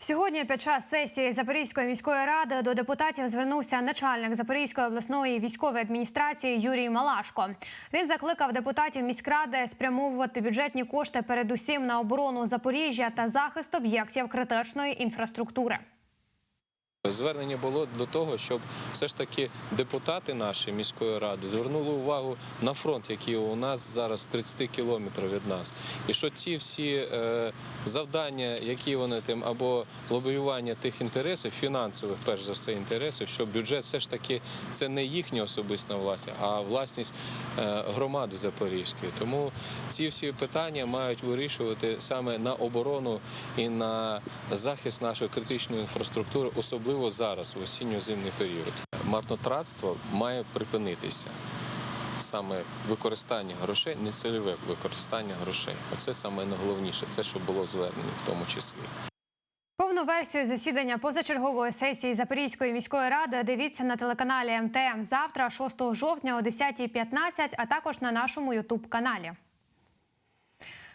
Сьогодні під час сесії Запорізької міської ради до депутатів звернувся начальник Запорізької обласної військової адміністрації Юрій Малашко. Він закликав депутатів міськради спрямовувати бюджетні кошти передусім на оборону Запоріжжя та захист об'єктів критичної інфраструктури. Звернення було до того, щоб все ж таки депутати нашої міської ради звернули увагу на фронт, який у нас зараз 30 кілометрів від нас, і що ці всі е, завдання, які вони тим або лобіювання тих інтересів, фінансових, перш за все, інтересів, що бюджет все ж таки це не їхня особиста власність, а власність е, громади Запорізької. Тому ці всі питання мають вирішувати саме на оборону і на захист нашої критичної інфраструктури, особливо зараз, в осінньо-зимний період. Марнотратство має припинитися. Саме використання грошей, нецільове використання грошей. Оце саме найголовніше, це що було звернення в тому числі. Повну версію засідання позачергової сесії Запорізької міської ради дивіться на телеканалі МТМ завтра, 6 жовтня о 10.15, а також на нашому Ютуб-каналі.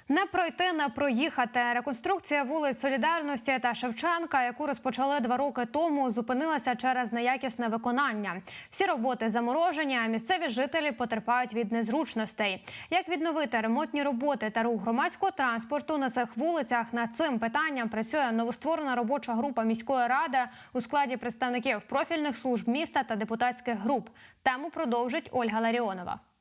Не пройти, не проїхати. Реконструкція вулиць Солідарності та Шевченка, яку розпочали два роки тому, зупинилася через неякісне виконання. Всі роботи заморожені, а місцеві жителі потерпають від незручностей. Як відновити ремонтні роботи та рух громадського транспорту на цих вулицях? Над цим питанням працює новостворена робоча група міської ради у складі представників профільних служб міста та депутатських груп. Тему продовжить Ольга Ларіонова.